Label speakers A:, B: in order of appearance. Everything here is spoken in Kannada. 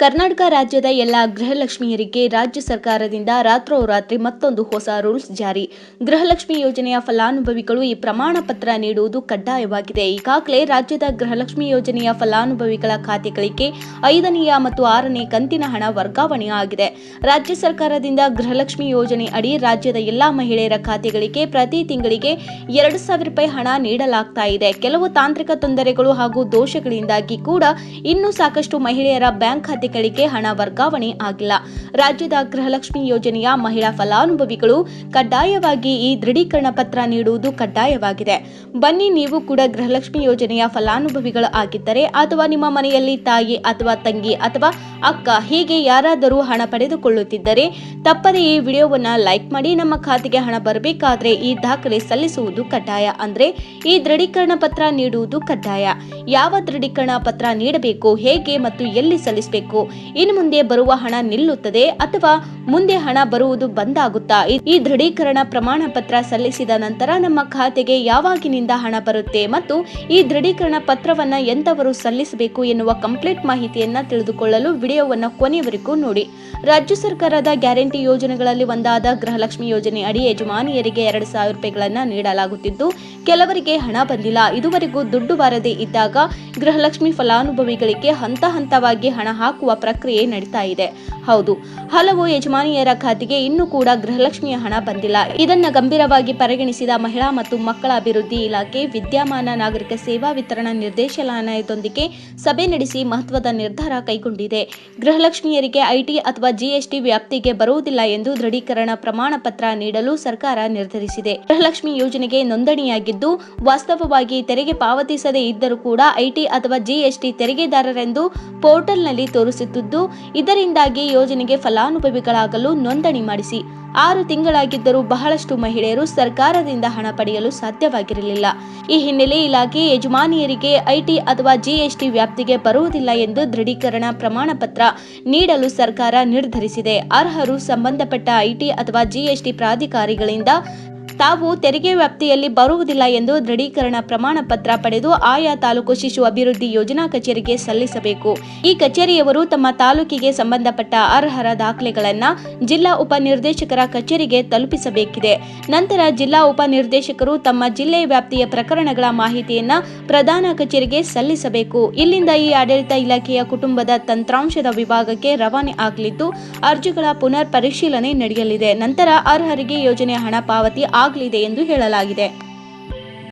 A: ಕರ್ನಾಟಕ ರಾಜ್ಯದ ಎಲ್ಲ ಗೃಹಲಕ್ಷ್ಮಿಯರಿಗೆ ರಾಜ್ಯ ಸರ್ಕಾರದಿಂದ ರಾತ್ರೋರಾತ್ರಿ ಮತ್ತೊಂದು ಹೊಸ ರೂಲ್ಸ್ ಜಾರಿ. ಗೃಹಲಕ್ಷ್ಮಿ ಯೋಜನೆಯ ಫಲಾನುಭವಿಗಳು ಈ ಪ್ರಮಾಣ ಪತ್ರ ನೀಡುವುದು ಕಡ್ಡಾಯವಾಗಿದೆ. ಈಗಾಗಲೇ ರಾಜ್ಯದ ಗೃಹಲಕ್ಷ್ಮಿ ಯೋಜನೆಯ ಫಲಾನುಭವಿಗಳ ಖಾತೆಗಳಿಗೆ ಐದನೆಯ ಮತ್ತು ಆರನೇ ಕಂತಿನ ಹಣ ವರ್ಗಾವಣೆ ಆಗಿದೆ. ರಾಜ್ಯ ಸರ್ಕಾರದಿಂದ ಗೃಹಲಕ್ಷ್ಮಿ ಯೋಜನೆ ಅಡಿ ರಾಜ್ಯದ ಎಲ್ಲಾ ಮಹಿಳೆಯರ ಖಾತೆಗಳಿಗೆ ಪ್ರತಿ ತಿಂಗಳಿಗೆ ಎರಡು ಸಾವಿರ ರೂಪಾಯಿ ಹಣ ನೀಡಲಾಗ್ತಾ ಇದೆ. ಕೆಲವು ತಾಂತ್ರಿಕ ತೊಂದರೆಗಳು ಹಾಗೂ ದೋಷಗಳಿಂದಾಗಿ ಕೂಡ ಇನ್ನೂ ಸಾಕಷ್ಟು ಮಹಿಳೆಯರ ಬ್ಯಾಂಕ್ ಖಾತೆಗಳಿಗೆ ಹಣ ವರ್ಗಾವಣೆ ಆಗಿಲ್ಲ. ರಾಜ್ಯದ ಗೃಹಲಕ್ಷ್ಮಿ ಯೋಜನೆಯ ಮಹಿಳಾ ಫಲಾನುಭವಿಗಳು ಕಡ್ಡಾಯವಾಗಿ ಈ ದೃಢೀಕರಣ ಪತ್ರ ನೀಡುವುದು ಕಡ್ಡಾಯವಾಗಿದೆ. ಬನ್ನಿ ನೀವು ಕೂಡ ಗೃಹಲಕ್ಷ್ಮಿ ಯೋಜನೆಯ ಫಲಾನುಭವಿಗಳು ಆಗಿದ್ದರೆ ಅಥವಾ ನಿಮ್ಮ ಮನೆಯಲ್ಲಿ ತಾಯಿ ಅಥವಾ ತಂಗಿ ಅಥವಾ ಅಕ್ಕ ಹೀಗೆ ಯಾರಾದರೂ ಹಣ ಪಡೆದುಕೊಳ್ಳುತ್ತಿದ್ದರೆ ತಪ್ಪದೇ ಈ ವಿಡಿಯೋವನ್ನ ಲೈಕ್ ಮಾಡಿ ನಮ್ಮ ಖಾತೆಗೆ ಹಣ ಬರಬೇಕಾದ್ರೆ ಈ ದಾಖಲೆ ಸಲ್ಲಿಸುವುದು ಕಡ್ಡಾಯ. ಅಂದ್ರೆ ಈ ದೃಢೀಕರಣ ಪತ್ರ ನೀಡುವುದು ಕಡ್ಡಾಯ. ಯಾವ ದೃಢೀಕರಣ ಪತ್ರ ನೀಡಬೇಕು, ಹೇಗೆ ಮತ್ತು ಎಲ್ಲಿ ಸಲ್ಲಿಸಬೇಕು ಇನ್ನು ಮುಂದೆ ಬರುವ ಹಣ ನಿಲ್ಲುತ್ತದೆ ಅಥವಾ ಮುಂದೆ ಹಣ ಬರುವುದು ಬಂದಾಗುತ್ತಾ? ಈ- ದೃಢೀಕರಣ ಪ್ರಮಾಣ ಪತ್ರ ಸಲ್ಲಿಸಿದ ನಂತರ ನಮ್ಮ ಖಾತೆಗೆ ಯಾವಾಗಿನಿಂದ ಹಣ ಬರುತ್ತೆ ಮತ್ತು ಈ ದೃಢೀಕರಣ ಪತ್ರವನ್ನ ಎಂತವರು ಸಲ್ಲಿಸಬೇಕು ಎನ್ನುವ ಕಂಪ್ಲೀಟ್ ಮಾಹಿತಿಯನ್ನ ತಿಳಿದುಕೊಳ್ಳಲು ವಿಡಿಯೋವನ್ನ ಕೊನೆಯವರೆಗೂ ನೋಡಿ. ರಾಜ್ಯ ಸರ್ಕಾರದ ಗ್ಯಾರಂಟಿ ಯೋಜನೆಗಳಲ್ಲಿ ಒಂದಾದ ಗೃಹಲಕ್ಷ್ಮಿ ಯೋಜನೆ ಅಡಿ ಯಜಮಾನಿಯರಿಗೆ ಎರಡು ಸಾವಿರ ರೂಪಾಯಿಗಳನ್ನ ನೀಡಲಾಗುತ್ತಿದ್ದು, ಕೆಲವರಿಗೆ ಹಣ ಬಂದಿಲ್ಲ. ಇದುವರೆಗೂ ದುಡ್ಡು ಬಾರದೇ ಇದ್ದಾಗ ಗೃಹಲಕ್ಷ್ಮಿ ಫಲಾನುಭವಿಗಳಿಗೆ ಹಂತ ಹಂತವಾಗಿ ಹಣ ಹಾಕುವ ಪ್ರಕ್ರಿಯೆ ನಡೀತಾ ಇದೆ. ಹೌದು, ಹಲವು ಯಜಮಾನಿಯರ ಖಾತೆಗೆ ಇನ್ನೂ ಕೂಡ ಗೃಹಲಕ್ಷ್ಮಿಯ ಹಣ ಬಂದಿಲ್ಲ. ಇದನ್ನ ಗಂಭೀರವಾಗಿ ಪರಿಗಣಿಸಿದ ಮಹಿಳಾ ಮತ್ತು ಮಕ್ಕಳ ಅಭಿವೃದ್ಧಿ ಇಲಾಖೆ, ವಿದ್ಯಾಮಾನ ನಾಗರಿಕ ಸೇವಾ ವಿತರಣಾ ನಿರ್ದೇಶನಾಲಯದೊಂದಿಗೆ ಸಭೆ ನಡೆಸಿ ಮಹತ್ವದ ನಿರ್ಧಾರ ಕೈಗೊಂಡಿದೆ. ಗೃಹಲಕ್ಷ್ಮಿಯರಿಗೆ ಐಟಿ ಅಥವಾ ಜಿಎಸ್ಟಿ ವ್ಯಾಪ್ತಿಗೆ ಬರುವುದಿಲ್ಲ ಎಂದು ದೃಢೀಕರಣ ಪ್ರಮಾಣ ಪತ್ರ ನೀಡಲು ಸರ್ಕಾರ ನಿರ್ಧರಿಸಿದೆ. ಗೃಹಲಕ್ಷ್ಮಿ ಯೋಜನೆಗೆ ನೋಂದಣಿಯಾಗಿದ್ದು, ವಾಸ್ತವವಾಗಿ ತೆರಿಗೆ ಪಾವತಿಸದೇ ಇದ್ದರೂ ಕೂಡ ಐಟಿ ಅಥವಾ ಜಿಎಸ್ಟಿ ತೆರಿಗೆದಾರರೆಂದು ಪೋರ್ಟಲ್ನಲ್ಲಿ ತೋರಿಸುತ್ತಿದ್ದು ಇದರಿಂದಾಗಿ ಯೋಜನೆಗೆ ಫಲಾನುಭವಿಗಳಾಗಲು ನೋಂದಣಿ ಮಾಡಿಸಿ. ಆರು ತಿಂಗಳಾಗಿದ್ದರೂ ಬಹಳಷ್ಟು ಮಹಿಳೆಯರು ಸರ್ಕಾರದಿಂದ ಹಣ ಪಡೆಯಲು ಸಾಧ್ಯವಾಗಿರಲಿಲ್ಲ. ಈ ಹಿನ್ನೆಲೆ ಇಲಾಖೆ ಯಜಮಾನಿಯರಿಗೆ ಐಟಿ ಅಥವಾ ಜಿಎಸ್ಟಿ ವ್ಯಾಪ್ತಿಗೆ ಬರುವುದಿಲ್ಲ ಎಂದು ದೃಢೀಕರಣ ಪ್ರಮಾಣ ಪತ್ರ ನೀಡಲು ಸರ್ಕಾರ ನಿರ್ಧರಿಸಿದೆ. ಅರ್ಹರು ಸಂಬಂಧಪಟ್ಟ ಐಟಿ ಅಥವಾ ಜಿಎಸ್ಟಿ ಪ್ರಾಧಿಕಾರಿಗಳಿಂದ ತಾವು ತೆರಿಗೆ ವ್ಯಾಪ್ತಿಯಲ್ಲಿ ಬರುವುದಿಲ್ಲ ಎಂದು ದೃಢೀಕರಣ ಪ್ರಮಾಣ ಪತ್ರ ಪಡೆದು ಆಯಾ ತಾಲೂಕು ಶಿಶು ಅಭಿವೃದ್ಧಿ ಯೋಜನಾ ಕಚೇರಿಗೆ ಸಲ್ಲಿಸಬೇಕು. ಈ ಕಚೇರಿಯವರು ತಮ್ಮ ತಾಲೂಕಿಗೆ ಸಂಬಂಧಪಟ್ಟ ಅರ್ಹರ ದಾಖಲೆಗಳನ್ನು ಜಿಲ್ಲಾ ಉಪನಿರ್ದೇಶಕರ ಕಚೇರಿಗೆ ತಲುಪಿಸಬೇಕಿದೆ. ನಂತರ ಜಿಲ್ಲಾ ಉಪನಿರ್ದೇಶಕರು ತಮ್ಮ ಜಿಲ್ಲೆ ವ್ಯಾಪ್ತಿಯ ಪ್ರಕರಣಗಳ ಮಾಹಿತಿಯನ್ನು ಪ್ರಧಾನ ಕಚೇರಿಗೆ ಸಲ್ಲಿಸಬೇಕು. ಇಲ್ಲಿಂದ ಈ ಆಡಳಿತ ಇಲಾಖೆಯ ಕುಟುಂಬದ ತಂತ್ರಾಂಶದ ವಿಭಾಗಕ್ಕೆ ರವಾನೆ ಆಗಲಿದ್ದು, ಅರ್ಜಿಗಳ ಪುನರ್ ಪರಿಶೀಲನೆ ನಡೆಯಲಿದೆ. ನಂತರ ಅರ್ಹರಿಗೆ ಯೋಜನೆ ಹಣ ಪಾವತಿ ಆಗಲಿದೆ ಎಂದು ಹೇಳಲಾಗಿದೆ.